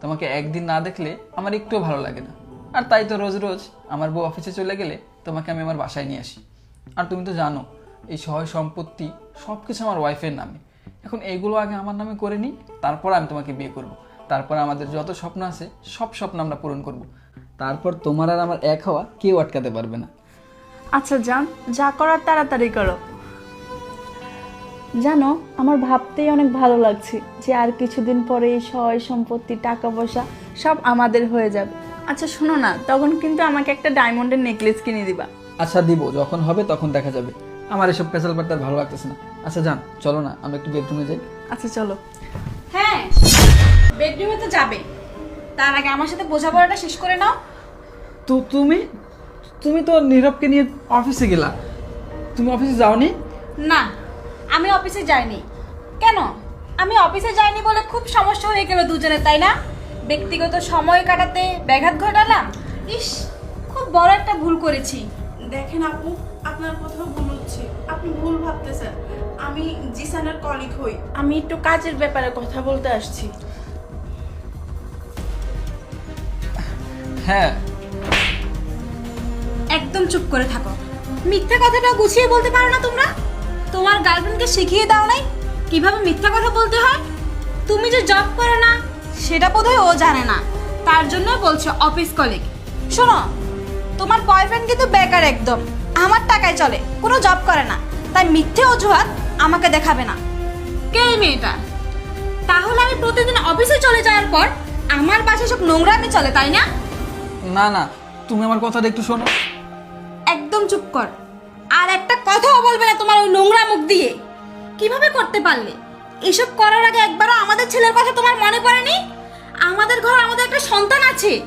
তোমাকে একদিন না দেখলে আমার একটুও ভালো লাগে না। আর তাই তো রোজ রোজ আমার বউ অফিসে চলে গেলে তোমাকে আমি আমার বাসায় নিয়ে আসি। আর তুমি তো জানো, এই সহায় সম্পত্তি সব কিছু আমার ওয়াইফের নামে। এখন এইগুলো আগে আমার নামে করে নিই, তারপর আমি তোমাকে বিয়ে করব। তারপর আমাদের যত স্বপ্ন আছে, সব স্বপ্ন আমরা পূরণ করব। তারপর তোমার আর আমার এক হওয়া কেউ আটকাতে পারবে না। আচ্ছা যান যা করার তাড়াতাড়ি করো। জানো আমার ভাবতেই অনেক ভালো লাগছে যে আর কিছুদিন পরে এই সয় সম্পত্তি টাকা পয়সা সব আমাদের হয়ে যাবে। আচ্ছা শোনো না তখন কিন্তু আমাকে একটা ডায়মন্ডের নেকলেস কিনে দিবা। আচ্ছা দিব যখন হবে তখন দেখা যাবে। আমার এসব পেশাল পাড়তে আর ভালো লাগতেছে না। আচ্ছা যান চলো না আমরা একটু বেডরুমে যাই। আচ্ছা চলো। হ্যাঁ বেডরুমে তো যাবে। তার আগে আমার সাথে বোঝাপড়াটা শেষ করে নাও। তো তুমি? তুমি তো নীরবকে নিয়ে অফিসে গেলা। তুমি অফিসে যাওনি? না আমি অফিসে যাইনি। কেন? আমি অফিসে যাইনি বলে খুব সমস্যা হয়ে গেল দুজনে তাই না? ব্যক্তিগত সময় কাটাতে ব্যাঘাত ঘটালাম? ইস খুব বড় একটা ভুল করেছি। দেখেন আপু আপনার কোথাও ভুল হচ্ছে। আপনি ভুল ভাবতেছেন। আমি জিসানের কলিগ হই। আমি একটু কাজের ব্যাপারে কথা বলতে আসছি। হ্যাঁ। একদম চুপ করে থাকো। মিথ্যা কথাটা গুছিয়ে বলতে পারো না তোমরা? গার্লফ্রেন্ডকে শিখিয়ে দাও নাই? কীভাবে মিথ্যা কথা বলতে হয়? তুমি যে জব করো না সেটা বোধহয় ও জানে না। তার জন্য বলছো অফিস কলিগ শোনো তোমার বয়ফ্রেন্ড কিন্তু বেকার একদম। আমার টাকায় চলে কোনো জব করে না। তাই মিথ্যে অজুহাত আমাকে দেখাবে না। কে এই মেয়েটা? তাহলে আমি প্রতিদিন অফিসে চলে যাওয়ার পর আমার বাসায় সব নোংরামি চলে তাই না? না না তুমি আমার কথাটা একটু শোনো। একদম চুপ কর। আর একটা কথাও বলবে না তোমার ওই নোংরা মুখ দিয়ে। কীভাবে করতে পারলে? এসব করার আগে একবারও আমাদের ছেলের কথা তোমার মনে পড়েনি? আমাদের ঘর আমাদের একটা সন্তান আছে।